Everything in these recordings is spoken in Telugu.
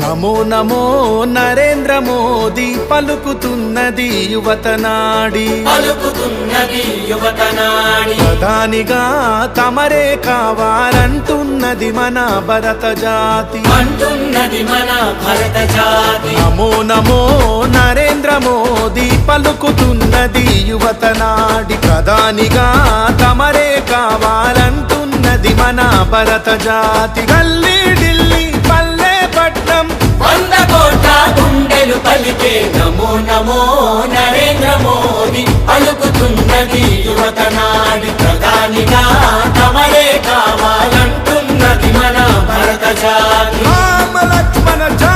నమో నమో నరేంద్ర మోదీ పలుకుతున్నది యువత నాడి పలుకుతున్నది యువత నాడి ప్రధానిగా తమరే కావాలంటున్నది మన భరత జాతి. అంటున్నది మన భరత జాతి. నమో నమో నరేంద్ర మోదీ పలుకుతున్నది యువత నాడి ప్రధానిగా మన భరత జాతి గల్లీ ఢిల్లీ పల్లె పట్నం వంద కోట్ల గుండెలు పలికే నమో నమో నరేంద్ర మోదీ. పలుకుతున్నది యువత నాడి ప్రధానిగా తమరే కావాలంటున్నది మన భరత జాతి. రామ లక్ష్మణ జానకి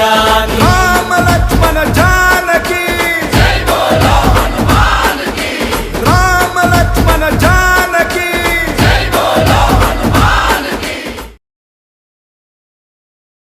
తమరే కావాలంటున్నది మన